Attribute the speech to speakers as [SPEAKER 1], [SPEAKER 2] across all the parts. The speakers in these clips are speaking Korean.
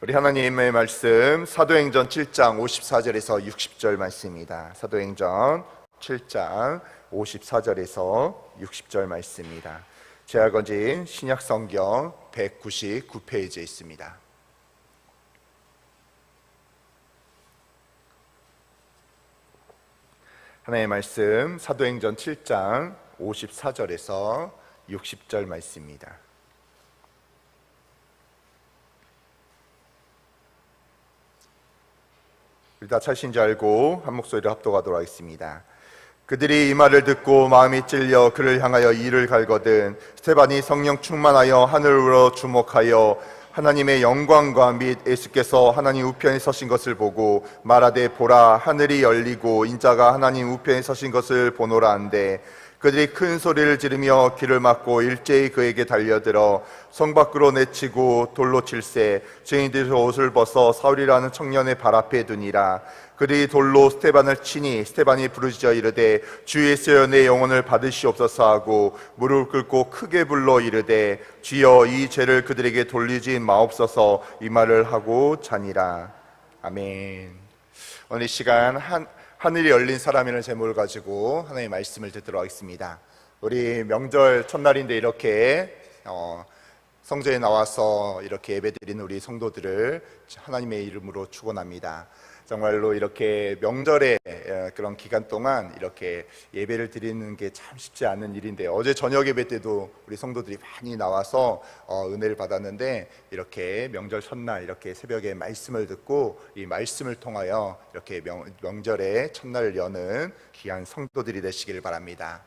[SPEAKER 1] 우리 하나님의 말씀 사도행전 7장 54절에서 60절 말씀입니다. 사도행전 7장 54절에서 60절 말씀입니다. 제가 건진 신약 성경 199페이지에 있습니다. 하나님의 말씀 사도행전 7장 54절에서 60절 말씀입니다. 우리 다줄 알고 한 목소리로 합독하도록 하겠습니다. 그들이 이 말을 듣고 마음이 찔려 그를 향하여 이를 갈거든 스테반이 성령 충만하여 하늘으로 주목하여 하나님의 영광과 및 예수께서 하나님 우편에 서신 것을 보고 말하되 보라 하늘이 열리고 인자가 하나님 우편에 서신 것을 보노라 한데 그들이 큰 소리를 지르며 귀를 막고 일제히 그에게 달려들어 성 밖으로 내치고 돌로 칠세 증인들이 옷을 벗어 사울이라는 청년의 발 앞에 두니라. 그들이 돌로 스테반을 치니 스테반이 부르짖어 이르되 주 예수여 내 영혼을 받으시옵소서 하고 무릎 꿇고 크게 불러 이르되 주여 이 죄를 그들에게 돌리지 마옵소서 이 말을 하고 자니라. 아멘. 오늘 이 시간 한 하늘이 열린 사람이라는 제목을 가지고 하나님의 말씀을 듣도록 하겠습니다. 우리 명절 첫날인데 이렇게 어, 성전에 나와서 이렇게 예배드리는 우리 성도들을 하나님의 이름으로 축원합니다. 정말로 이렇게 명절의 에, 그런 기간 동안 이렇게 예배를 드리는 게 참 쉽지 않은 일인데 어제 저녁 예배 때도 우리 성도들이 많이 나와서 어, 은혜를 받았는데 이렇게 명절 첫날 이렇게 새벽에 말씀을 듣고 이 말씀을 통하여 이렇게 명, 명절의 첫날을 여는 귀한 성도들이 되시기를 바랍니다.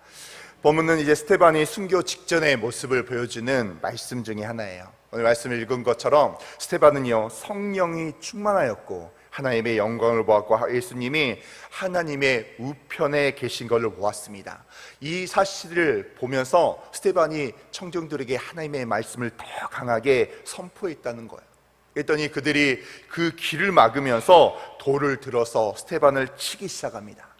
[SPEAKER 1] 본문은 이제 스테반이 순교 직전의 모습을 보여주는 말씀 중에 하나예요. 오늘 말씀을 읽은 것처럼 스테반은요 성령이 충만하였고 하나님의 영광을 보았고 예수님이 하나님의 우편에 계신 것을 보았습니다. 이 사실을 보면서 스테반이 청중들에게 하나님의 말씀을 더 강하게 선포했다는 거예요. 그랬더니 그들이 그 길을 막으면서 돌을 들어서 스테반을 치기 시작합니다.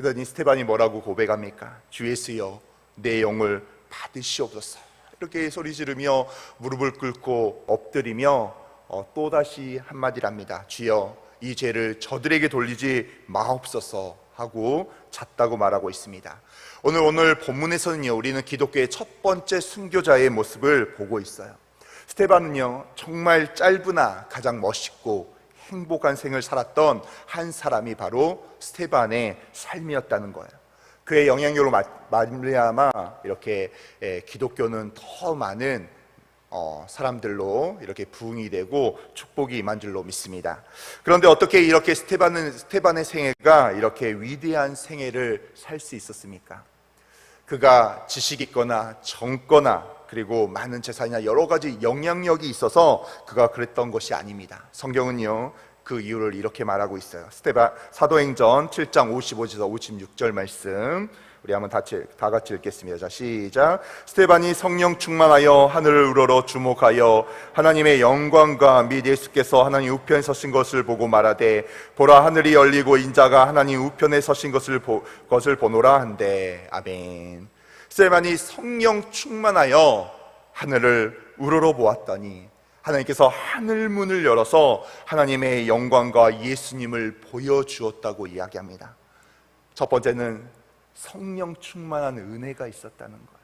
[SPEAKER 1] 그러더니 스테반이 뭐라고 고백합니까? 주 예수여 내 영을 받으시옵소서. 이렇게 소리 지르며 무릎을 꿇고 엎드리며 어, 또다시 한마디랍니다. 주여 이 죄를 저들에게 돌리지 마옵소서 하고 잤다고 말하고 있습니다. 오늘 오늘 본문에서는요. 우리는 기독교의 첫 번째 순교자의 모습을 보고 있어요. 스테반은요. 정말 짧으나 가장 멋있고 행복한 생을 살았던 한 사람이 바로 스테반의 삶이었다는 거예요. 그의 영향력으로 말미암아 이렇게 예, 기독교는 더 많은 어, 사람들로 이렇게 부흥이 되고 축복이 임한 줄로 믿습니다. 그런데 어떻게 이렇게 스테반은 스테반의 생애가 이렇게 위대한 생애를 살 수 있었습니까? 그가 지식 있거나 젊거나 그리고 많은 재산이나 여러 가지 영향력이 있어서 그가 그랬던 것이 아닙니다. 성경은요. 그 이유를 이렇게 말하고 있어요. 스테반 사도행전 7장 55절에서 56절 말씀 우리 한번 다, 다 같이 읽겠습니다. 자, 시작. 스테반이 성령 충만하여 하늘을 우러러 주목하여 하나님의 영광과 및 예수께서 하나님 우편에 서신 것을 보고 말하되 보라 하늘이 열리고 인자가 하나님 우편에 서신 것을 보, 것을 보노라 한데 아멘. 스테반이 성령 충만하여 하늘을 우러러 보았더니 하나님께서 하늘 문을 열어서 하나님의 영광과 예수님을 보여주었다고 이야기합니다. 첫 번째는 성령 충만한 은혜가 있었다는 거예요.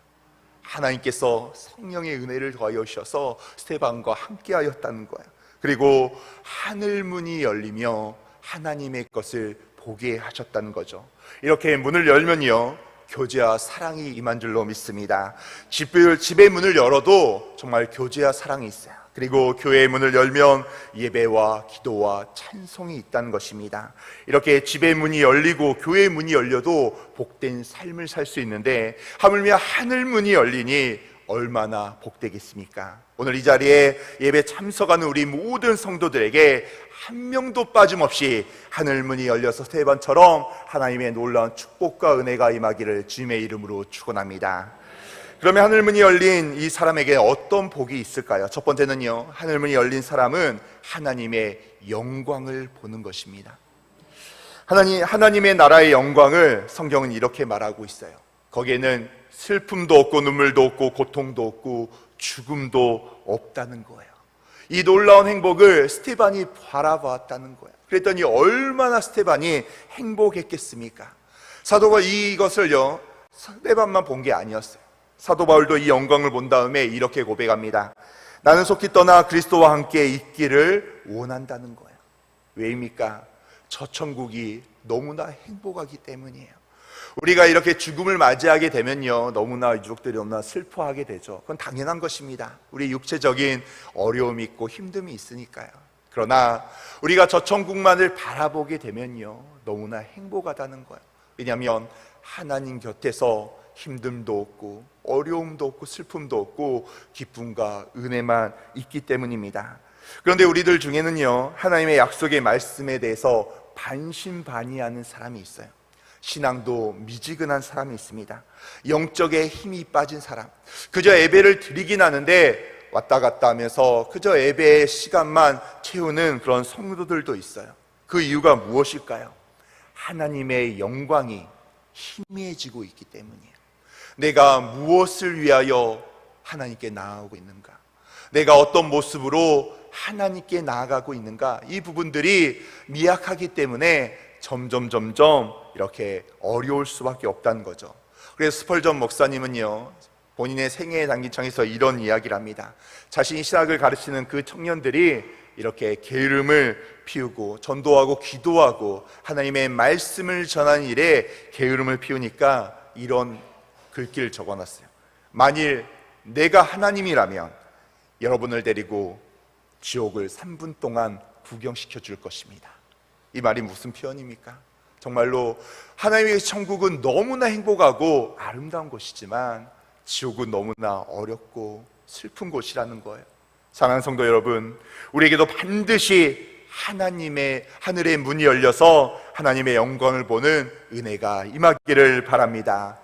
[SPEAKER 1] 하나님께서 성령의 은혜를 더하여 주셔서 스테반과 함께 하였다는 거예요. 그리고 하늘 문이 열리며 하나님의 것을 보게 하셨다는 거죠. 이렇게 문을 열면요. 교제와 사랑이 임한 줄로 믿습니다. 집의 문을 열어도 정말 교제와 사랑이 있어요. 그리고 교회의 문을 열면 예배와 기도와 찬송이 있다는 것입니다. 이렇게 집의 문이 열리고 교회의 문이 열려도 복된 삶을 살 수 있는데 하물며 하늘 문이 열리니 얼마나 복되겠습니까? 오늘 이 자리에 예배 참석하는 우리 모든 성도들에게 한 명도 빠짐없이 하늘 문이 열려서 세 번처럼 하나님의 놀라운 축복과 은혜가 임하기를 주님의 이름으로 축원합니다. 그러면 하늘 문이 열린 이 사람에게 어떤 복이 있을까요? 첫 번째는요, 하늘 문이 열린 사람은 하나님의 영광을 보는 것입니다. 하나님, 하나님의 나라의 영광을 성경은 이렇게 말하고 있어요. 거기에는 슬픔도 없고, 눈물도 없고, 고통도 없고, 죽음도 없다는 거예요. 이 놀라운 행복을 스테반이 바라보았다는 거예요. 그랬더니 얼마나 스테반이 행복했겠습니까? 사도가 이것을요, 스테반만 본 게 아니었어요. 사도 바울도 이 영광을 본 다음에 이렇게 고백합니다. 나는 속히 떠나 그리스도와 함께 있기를 원한다는 거예요. 왜입니까? 저 천국이 너무나 행복하기 때문이에요. 우리가 이렇게 죽음을 맞이하게 되면요, 너무나 유족들이 너무나 슬퍼하게 되죠. 그건 당연한 것입니다. 우리 육체적인 어려움이 있고 힘듦이 있으니까요. 그러나 우리가 저 천국만을 바라보게 되면요, 너무나 행복하다는 거예요. 왜냐하면 하나님 곁에서 힘듦도 없고 어려움도 없고 슬픔도 없고 기쁨과 은혜만 있기 때문입니다. 그런데 우리들 중에는요, 하나님의 약속의 말씀에 대해서 반신반의하는 사람이 있어요. 신앙도 미지근한 사람이 있습니다. 영적에 힘이 빠진 사람. 그저 예배를 드리긴 하는데 왔다 갔다 하면서 그저 예배의 시간만 채우는 그런 성도들도 있어요. 그 이유가 무엇일까요? 하나님의 영광이 희미해지고 있기 때문이에요. 내가 무엇을 위하여 하나님께 나아가고 있는가? 내가 어떤 모습으로 하나님께 나아가고 있는가? 이 부분들이 미약하기 때문에 점점 점점 이렇게 어려울 수밖에 없다는 거죠. 그래서 스펄전 목사님은요. 본인의 생애의 단기청에서 이런 이야기를 합니다. 자신이 신학을 가르치는 그 청년들이 이렇게 게으름을 피우고 전도하고 기도하고 하나님의 말씀을 전하는 일에 게으름을 피우니까 이런 글귀를 적어놨어요. 만일 내가 하나님이라면 여러분을 데리고 지옥을 3분 동안 구경시켜 줄 것입니다. 이 말이 무슨 표현입니까? 정말로 하나님의 천국은 너무나 행복하고 아름다운 곳이지만 지옥은 너무나 어렵고 슬픈 곳이라는 거예요. 사랑하는 성도 여러분, 우리에게도 반드시 하나님의 하늘의 문이 열려서 하나님의 영광을 보는 은혜가 임하기를 바랍니다.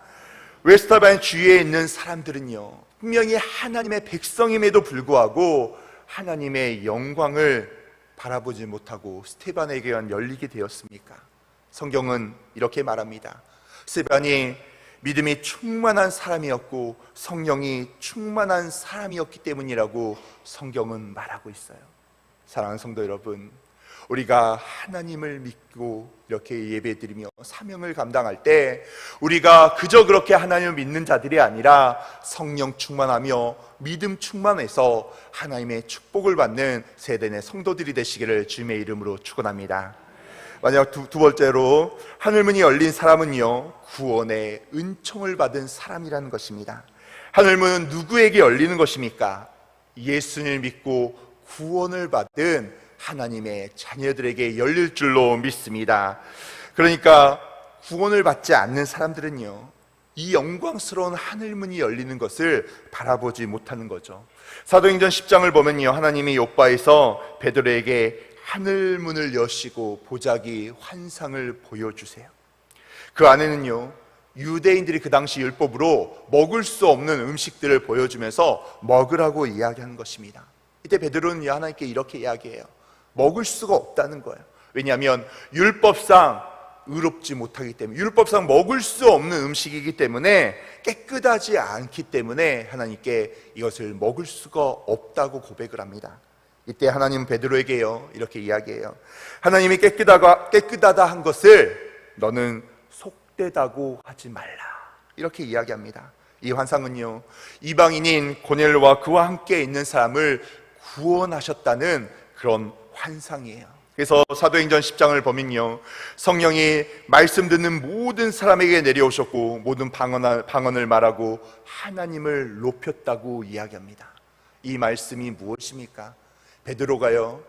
[SPEAKER 1] 웨스터반 주위에 있는 사람들은요, 분명히 하나님의 백성임에도 불구하고 하나님의 영광을 바라보지 못하고 스테반에게만 열리게 되었습니까? 성경은 이렇게 말합니다. 스테반이 믿음이 충만한 사람이었고 성령이 충만한 사람이었기 때문이라고 성경은 말하고 있어요. 사랑하는 성도 여러분, 우리가 하나님을 믿고 이렇게 예배드리며 사명을 감당할 때 우리가 그저 그렇게 하나님을 믿는 자들이 아니라 성령 충만하며 믿음 충만해서 하나님의 축복을 받는 세대의 성도들이 되시기를 주님의 이름으로 축원합니다. 만약 두, 두 번째로 하늘문이 열린 사람은요 구원의 은총을 받은 사람이라는 것입니다. 하늘문은 누구에게 열리는 것입니까? 예수님을 믿고 구원을 받은 하나님의 자녀들에게 열릴 줄로 믿습니다. 그러니까 구원을 받지 않는 사람들은요, 이 영광스러운 하늘문이 열리는 것을 바라보지 못하는 거죠. 사도행전 10장을 보면요, 하나님이 요바에서 베드로에게 하늘 문을 여시고 보자기 환상을 보여주세요. 그 안에는요, 유대인들이 그 당시 율법으로 먹을 수 없는 음식들을 보여주면서 먹으라고 이야기하는 것입니다. 이때 베드로는 하나님께 이렇게 이야기해요. 먹을 수가 없다는 거예요. 왜냐하면 율법상 의롭지 못하기 때문에 율법상 먹을 수 없는 음식이기 때문에 깨끗하지 않기 때문에 하나님께 이것을 먹을 수가 없다고 고백을 합니다. 이때 하나님 베드로에게요 이렇게 이야기해요. 하나님이 깨끗하다 깨끗하다 한 것을 너는 속되다고 하지 말라 이렇게 이야기합니다. 이 환상은요 이방인인 고넬과 그와 함께 있는 사람을 구원하셨다는 그런 환상이에요. 그래서 사도행전 10장을 보면요. 성령이 말씀 듣는 모든 사람에게 내려오셨고 모든 방언을, 방언을 말하고 하나님을 높였다고 이야기합니다. 이 말씀이 무엇입니까? 베드로가요.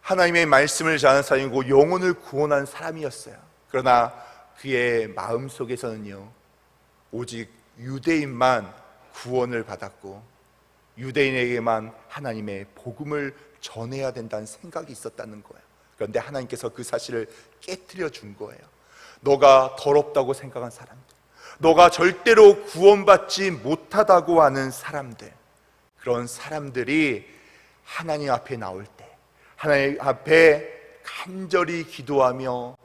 [SPEAKER 1] 하나님의 말씀을 전하는 사람이고 영혼을 구원한 사람이었어요. 그러나 그의 마음 속에서는요. 오직 유대인만 구원을 받았고 유대인에게만 하나님의 복음을 전해야 된다는 생각이 있었다는 거예요. 그런데 하나님께서 그 사실을 깨뜨려 준 거예요. 너가 더럽다고 생각한 사람들, 너가 절대로 구원받지 못하다고 하는 사람들, 그런 사람들이 하나님 앞에 나올 때, 하나님 앞에 간절히 기도하며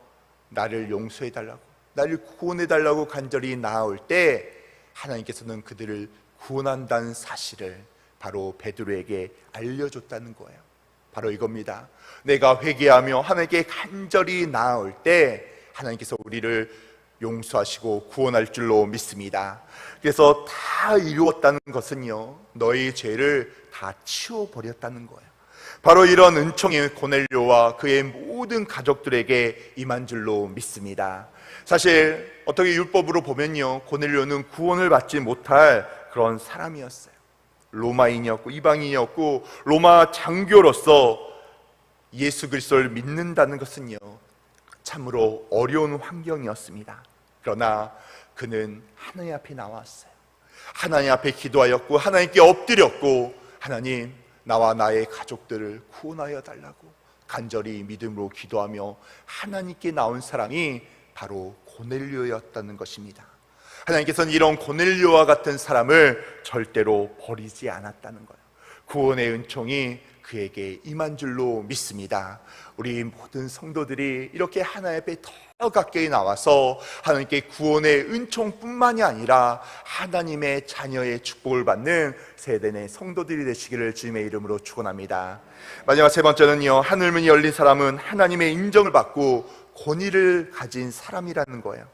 [SPEAKER 1] 나를 용서해 달라고, 나를 구원해 달라고 간절히 나올 때, 하나님께서는 그들을 구원한다는 사실을 바로 베드로에게 알려줬다는 거예요. 바로 이겁니다. 내가 회개하며 하나님께 간절히 나아올 때 하나님께서 우리를 용서하시고 구원할 줄로 믿습니다. 그래서 다 이루었다는 것은요, 너의 죄를 다 치워버렸다는 거예요. 바로 이런 은총이 고넬료와 그의 모든 가족들에게 임한 줄로 믿습니다. 사실 어떻게 율법으로 보면요, 고넬료는 구원을 받지 못할 그런 사람이었어요. 로마인이었고 이방인이었고 로마 장교로서 예수 그리스도를 믿는다는 것은요, 참으로 어려운 환경이었습니다. 그러나 그는 하나님 앞에 나왔어요. 하나님 앞에 기도하였고 하나님께 엎드렸고 하나님 나와 나의 가족들을 구원하여 달라고 간절히 믿음으로 기도하며 하나님께 나온 사람이 바로 고넬료였다는 것입니다. 하나님께서는 이런 고넬료와 같은 사람을 절대로 버리지 않았다는 거예요. 구원의 은총이 그에게 임한 줄로 믿습니다. 우리 모든 성도들이 이렇게 하나님 앞에 더 가까이 나와서 하나님께 구원의 은총뿐만이 아니라 하나님의 자녀의 축복을 받는 세대의 성도들이 되시기를 주님의 이름으로 축원합니다. 마지막 세 번째는요. 하늘문이 열린 사람은 하나님의 인정을 받고 권위를 가진 사람이라는 거예요.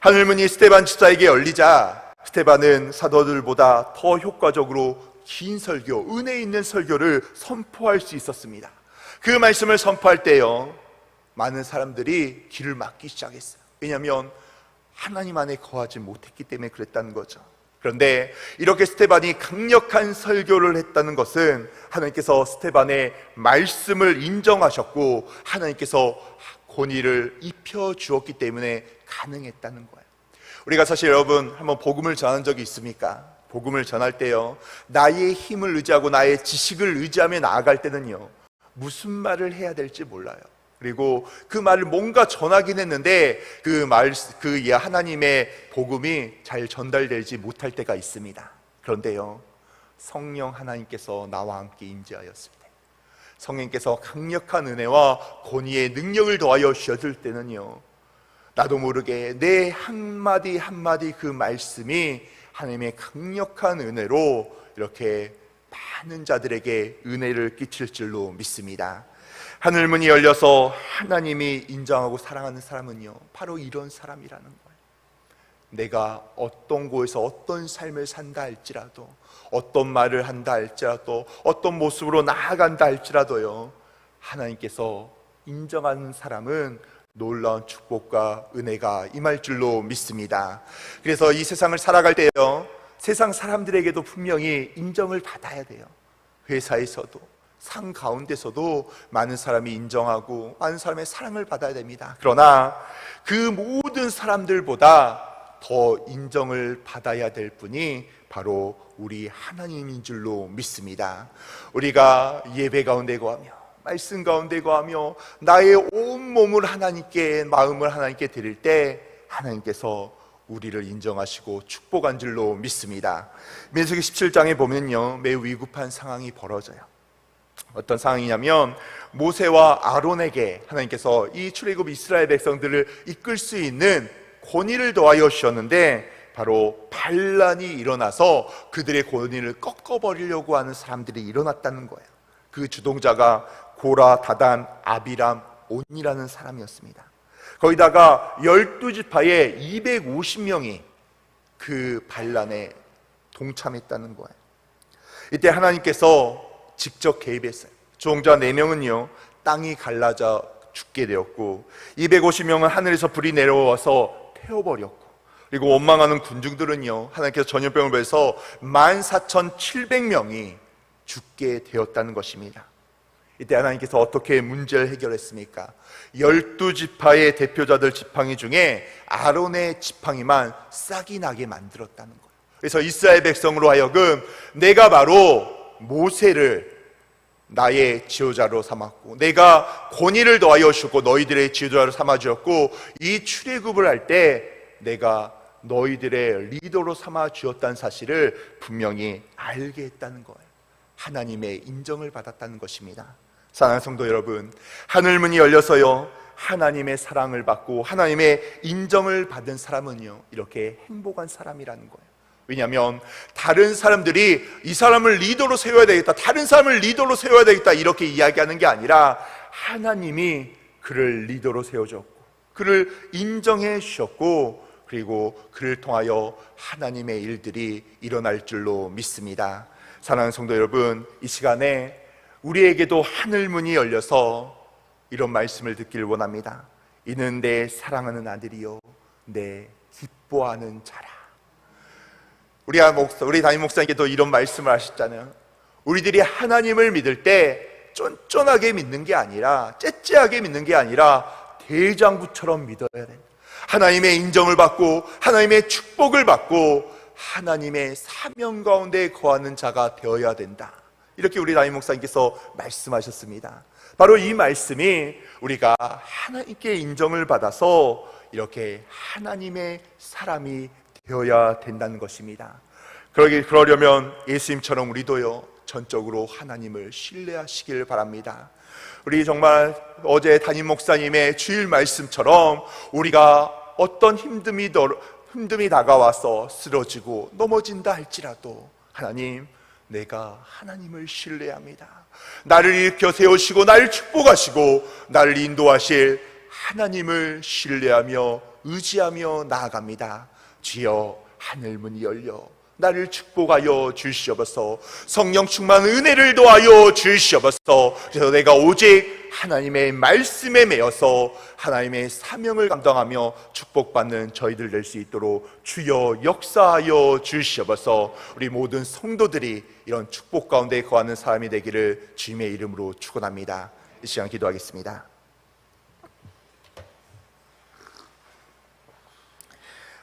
[SPEAKER 1] 하늘문이 스테반 집사에게 열리자 스테반은 사도들보다 더 효과적으로 긴 설교, 은혜 있는 설교를 선포할 수 있었습니다. 그 말씀을 선포할 때요, 많은 사람들이 길을 막기 시작했어요. 왜냐하면 하나님 안에 거하지 못했기 때문에 그랬다는 거죠. 그런데 이렇게 스테반이 강력한 설교를 했다는 것은 하나님께서 스테반의 말씀을 인정하셨고 하나님께서 권위를 입혀 주었기 때문에 가능했다는 거예요. 우리가 사실 여러분 한번 복음을 전한 적이 있습니까? 복음을 전할 때요. 나의 힘을 의지하고 나의 지식을 의지하며 나아갈 때는요. 무슨 말을 해야 될지 몰라요. 그리고 그 말을 뭔가 전하긴 했는데 그 말, 그 하나님의 복음이 잘 전달되지 못할 때가 있습니다. 그런데요. 성령 하나님께서 나와 함께 임재하였을 때 성령께서 강력한 은혜와 권위의 능력을 더하여 주실 때는요. 나도 모르게 내 한마디 한마디 그 말씀이 하나님의 강력한 은혜로 이렇게 많은 자들에게 은혜를 끼칠 줄로 믿습니다. 하늘문이 열려서 하나님이 인정하고 사랑하는 사람은요, 바로 이런 사람이라는 거예요. 내가 어떤 곳에서 어떤 삶을 산다 할지라도, 어떤 말을 한다 할지라도, 어떤 모습으로 나아간다 할지라도요, 하나님께서 인정하는 사람은 놀라운 축복과 은혜가 임할 줄로 믿습니다. 그래서 이 세상을 살아갈 때요, 세상 사람들에게도 분명히 인정을 받아야 돼요. 회사에서도, 상 가운데서도 많은 사람이 인정하고 많은 사람의 사랑을 받아야 됩니다. 그러나 그 모든 사람들보다 더 인정을 받아야 될 분이 바로 우리 하나님인 줄로 믿습니다. 우리가 예배 가운데 거하며 말씀 가운데 거하며 나의 온 몸을 하나님께 마음을 하나님께 드릴 때 하나님께서 우리를 인정하시고 축복한 줄로 믿습니다. 민수기 17장에 보면요. 매우 위급한 상황이 벌어져요. 어떤 상황이냐면 모세와 아론에게 하나님께서 이 출애굽 이스라엘 백성들을 이끌 수 있는 권위를 더하여 주셨는데 바로 반란이 일어나서 그들의 권위를 꺾어버리려고 하는 사람들이 일어났다는 거예요. 그 주동자가 고라, 다단, 아비람, 온이라는 사람이었습니다. 거기다가 열두 지파의 250명이 그 반란에 동참했다는 거예요. 이때 하나님께서 직접 개입했어요. 종자 4명은요, 땅이 갈라져 죽게 되었고, 250명은 하늘에서 불이 내려와서 태워버렸고, 그리고 원망하는 군중들은요, 하나님께서 전염병을 보여서 14,700명이 죽게 되었다는 것입니다. 이때 하나님께서 어떻게 문제를 해결했습니까? 열두 지파의 대표자들 지팡이 중에 아론의 지팡이만 싹이 나게 만들었다는 거예요. 그래서 이스라엘 백성으로 하여금 내가 바로 모세를 나의 지도자로 삼았고 내가 권위를 더하여 주고 너희들의 지도자로 삼아 주었고 이 출애굽을 할 때 내가 너희들의 리더로 삼아 주었다는 사실을 분명히 알게 했다는 거예요. 하나님의 인정을 받았다는 것입니다. 사랑하는 성도 여러분, 하늘 문이 열려서요, 하나님의 사랑을 받고 하나님의 인정을 받은 사람은요, 이렇게 행복한 사람이라는 거예요. 왜냐하면 다른 사람들이 이 사람을 리더로 세워야 되겠다, 다른 사람을 리더로 세워야 되겠다 이렇게 이야기하는 게 아니라 하나님이 그를 리더로 세워줬고 그를 인정해 주셨고 그리고 그를 통하여 하나님의 일들이 일어날 줄로 믿습니다. 사랑하는 성도 여러분, 이 시간에 우리에게도 하늘 문이 열려서 이런 말씀을 듣길 원합니다. 이는 내 사랑하는 아들이요, 내 기뻐하는 자라. 우리 목사, 우리 담임 목사님께도 이런 말씀을 하셨잖아요. 우리들이 하나님을 믿을 때 쫀쫀하게 믿는 게 아니라 째째하게 믿는 게 아니라 대장부처럼 믿어야 된다. 하나님의 인정을 받고 하나님의 축복을 받고 하나님의 사명 가운데 거하는 자가 되어야 된다. 이렇게 우리 담임 목사님께서 말씀하셨습니다. 바로 이 말씀이 우리가 하나님께 인정을 받아서 이렇게 하나님의 사람이 되어야 된다는 것입니다. 그러기 그러려면 예수님처럼 우리도요 전적으로 하나님을 신뢰하시길 바랍니다. 우리 정말 어제 담임 목사님의 주일 말씀처럼 우리가 어떤 힘듦이 더, 힘듦이 다가와서 쓰러지고 넘어진다 할지라도 하나님 내가 하나님을 신뢰합니다. 나를 일으켜 세우시고 나를 축복하시고 나를 인도하실 하나님을 신뢰하며 의지하며 나아갑니다. 주여 하늘 문이 열려 나를 축복하여 주시옵소서. 성령 충만 은혜를 도하여 주시옵소서. 그래서 내가 오직 하나님의 말씀에 매여서 하나님의 사명을 감당하며 축복받는 저희들 될 수 있도록 주여 역사하여 주시옵소서. 우리 모든 성도들이 이런 축복 가운데 거하는 사람이 되기를 주님의 이름으로 축원합니다. 이 시간 기도하겠습니다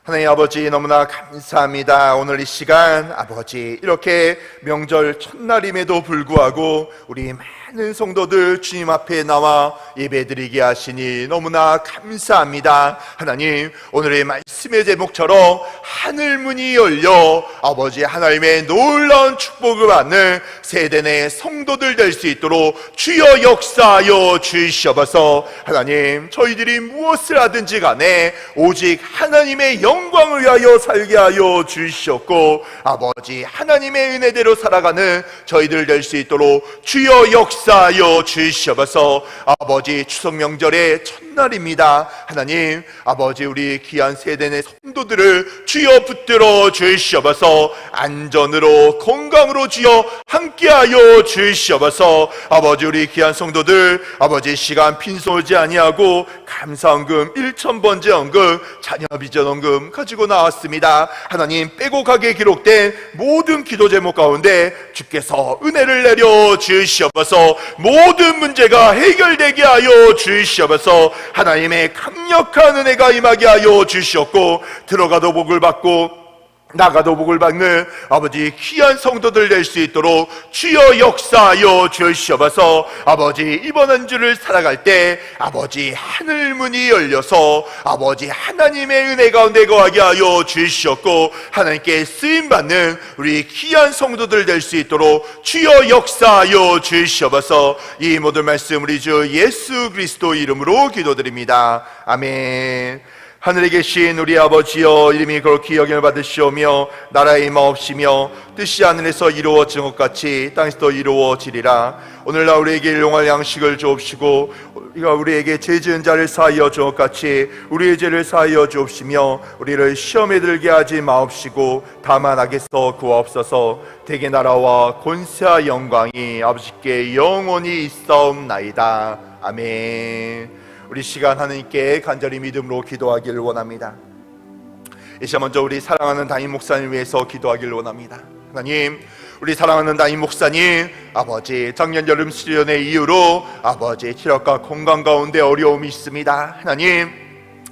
[SPEAKER 1] 하나님 아버지 너무나 감사합니다. 오늘 이 시간 아버지 이렇게 명절 첫날임에도 불구하고 우리 많은 성도들 주님 앞에 나와 예배드리게 하시니 너무나 감사합니다. 하나님 오늘의 말씀의 제목처럼 하늘 문이 열려 아버지 하나님의 놀라운 축복을 받는 세대 내 성도들 될 수 있도록 주여 역사하여 주시옵소서 하나님 저희들이 무엇을 하든지 간에 오직 하나님의 영광을 위하여 살게 하여 주시옵고 아버지 하나님의 은혜대로 살아가는 저희들 될 수 있도록 주여 역사 하여 주시옵소서. 아버지 추석 명절의 첫날입니다. 하나님 아버지 우리 귀한 세대 내 성도들을 주여 붙들어 주시옵소서. 안전으로 건강으로 주여 함께하여 주시옵소서. 아버지 우리 귀한 성도들 아버지 시간 빈손하지 아니하고 감사원금 1천번째 언금 자녀 비전 언금 가지고 나왔습니다. 하나님 빼곡하게 기록된 모든 기도 제목 가운데 주께서 은혜를 내려 주시옵소서 모든 문제가 해결되게 하여 주시옵소서. 하나님의 강력한 은혜가 임하게 하여 주시옵고 들어가도 복을 받고 나가도 복을 받는 아버지 귀한 성도들 될 수 있도록 주여 역사하여 주시옵소서. 아버지 이번 한 주를 살아갈 때 아버지 하늘 문이 열려서 아버지 하나님의 은혜 가운데 거하게 하여 주시옵고 하나님께 쓰임 받는 우리 귀한 성도들 될 수 있도록 주여 역사하여 주시옵소서. 이 모든 말씀 우리 주 예수 그리스도 이름으로 기도드립니다. 아멘. 하늘에 계신 우리 아버지여 이름이 그렇게 여김을 받으시오며 나라의 임하옵시며 뜻이 하늘에서 이루어진 것 같이 땅에서도 이루어지리라. 오늘날 우리에게 일용할 양식을 주옵시고 우리가 우리에게 죄 지은 자를 사하여 주것 같이 우리의 죄를 사하여 주옵시며 우리를 시험에 들게 하지 마옵시고 다만 악에서 구하옵소서. 대개 나라와 권세와 영광이 아버지께 영원히 있사옵나이다. 아멘 우리 시간 하나님께 간절히 믿음으로 기도하기를 원합니다. 이 시간 먼저 우리 사랑하는 담임 목사님 위해서 기도하기를 원합니다. 하나님, 우리 사랑하는 담임 목사님, 아버지 작년 여름 수련의 이후로 아버지 체력과 건강 가운데 어려움이 있습니다. 하나님,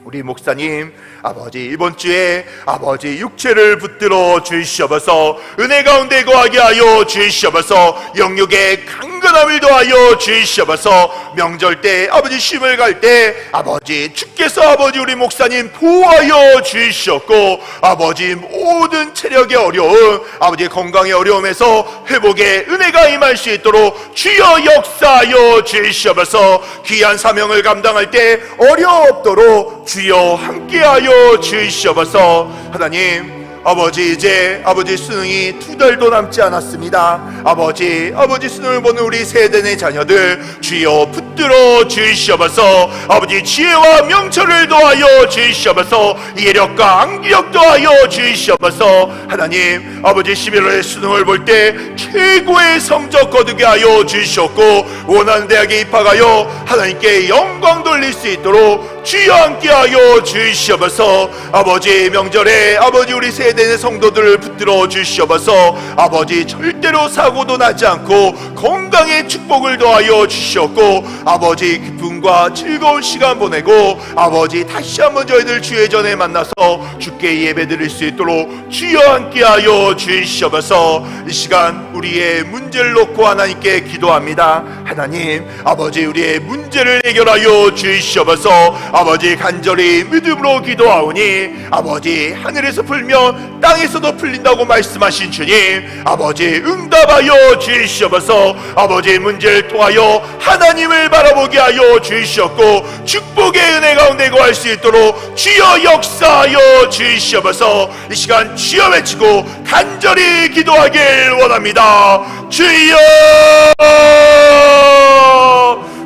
[SPEAKER 1] 우리 목사님 아버지 이번 주에 아버지 육체를 붙들어 주시옵소서. 은혜 가운데 거하게 하여 주시옵소서. 영육의 강건함을 더하여 주시옵소서. 명절 때 아버지 쉼을 갈 때 아버지 주께서 아버지 우리 목사님 보호하여 주시옵고 아버지 모든 체력의 어려움 아버지 건강의 어려움에서 회복의 은혜가 임할 수 있도록 주여 역사하여 주시옵소서. 귀한 사명을 감당할 때 어려없도록 주여 함께하여 주시옵소서. 하나님 아버지 이제 아버지 수능이 두 달도 남지 않았습니다. 아버지 아버지 수능을 보는 우리 세대의 자녀들 주여 붙들어 주시옵소서. 아버지 지혜와 명철을 더하여 주시옵소서. 예력과 암기력 더하여 주시옵소서. 하나님 아버지 11월의 수능을 볼 때 최고의 성적 거두게 하여 주시옵고 원하는 대학에 입학하여 하나님께 영광 돌릴 수 있도록 주여 함께하여 주시옵소서. 아버지 명절에 아버지 우리 세 대의 성도들을 붙들어 주시옵소서. 아버지 절대로 사고도 나지 않고 건강의 축복을 더하여 주시옵고 아버지 기쁨과 즐거운 시간 보내고 아버지 다시 한번 저희들 주의 전에 만나서 주께 예배 드릴 수 있도록 주여 함께하여 주시옵소서. 이 시간 우리의 문제를 놓고 하나님께 기도합니다. 하나님 아버지 우리의 문제를 해결하여 주시옵소서. 아버지 간절히 믿음으로 기도하오니 아버지 하늘에서 풀면 땅에서도 풀린다고 말씀하신 주님 아버지 응답하여 주시옵소서 아버지 문제를 통하여 하나님을 바라보게 하여 주시옵고 축복의 은혜 가운데 거할 수 있도록 주여 역사하여 주시옵소서. 이 시간 주여 외치고 간절히 기도하길 원합니다. 주여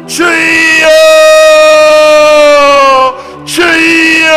[SPEAKER 1] 주여 주여.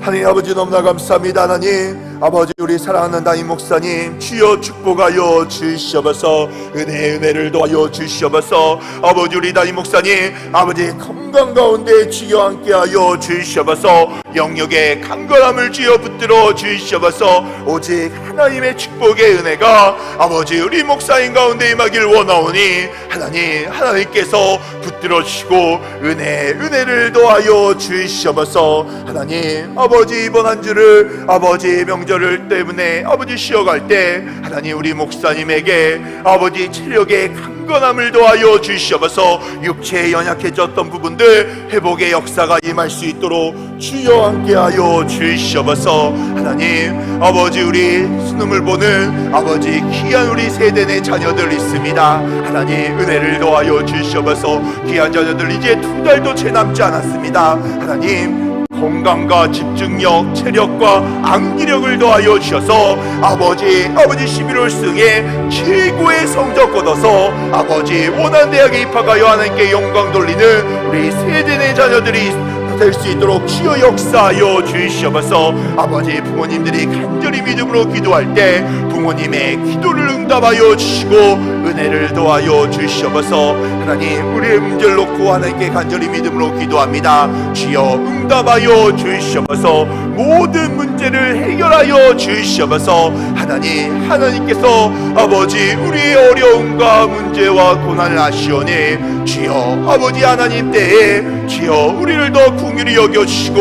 [SPEAKER 1] 하나님 아버지 너무나 감사합니다 하나님 아버지 우리 사랑하는 담임 목사님. 주여 축복하여 주시옵소서. 은혜 은혜를 더하여 주시옵소서. 아버지 우리 담임 목사님. 아버지 건강 가운데 주여 함께하여 주시옵소서. 영역의 강건함을 주여 붙들어 주시옵소서. 오직 하나님의 축복의 은혜가 아버지 우리 목사님 가운데 임하길 원하오니 하나님 하나님께서 붙들어 주시고 은혜 은혜를 더하여 주시옵소서. 하나님 아버지 이번 한 주를 아버지 명 절을 때문에 아버지 쉬어갈 때 하나님 우리 목사님에게 아버지 체력의 강건함을 더하여 주시옵소서. 육체에 연약해졌던 부분들 회복의 역사가 임할 수 있도록 주여 함께하여 주시옵소서. 하나님 아버지 우리 수능을 보는 아버지 귀한 우리 세대의 자녀들 있습니다. 하나님 은혜를 더하여 주시옵소서. 귀한 자녀들 이제 두 달도 채 남지 않았습니다. 하나님 건강과 집중력, 체력과 암기력을 더하여 주셔서 아버지, 아버지 11월 승에 최고의 성적 거둬서 아버지 원한 대학에 입학하여 하나님께 영광 돌리는 우리 세대의 자녀들이 될 수 있도록 주여 역사하여 주시옵소서. 아버지 부모님들이 간절히 믿음으로 기도할 때 부모님의 기도를 응답하여 주시고 은혜를 더하여 주시옵소서. 하나님 우리의 문제를 놓고 하나님께 간절히 믿음으로 기도합니다. 주여 응답하여 주시옵소서. 모든 문제를 해결하여 주시옵소서. 하나님 하나님께서 아버지 우리의 어려움과 문제와 고난을 아시오니 주여 아버지 하나님 때에 주여 우리를 더 궁휼히 여겨주시고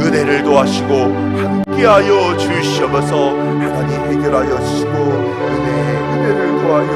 [SPEAKER 1] 은혜를 도하시고 함께하여 주시옵소서. 하나님 해결하여 주시고 은혜 은혜를 도하여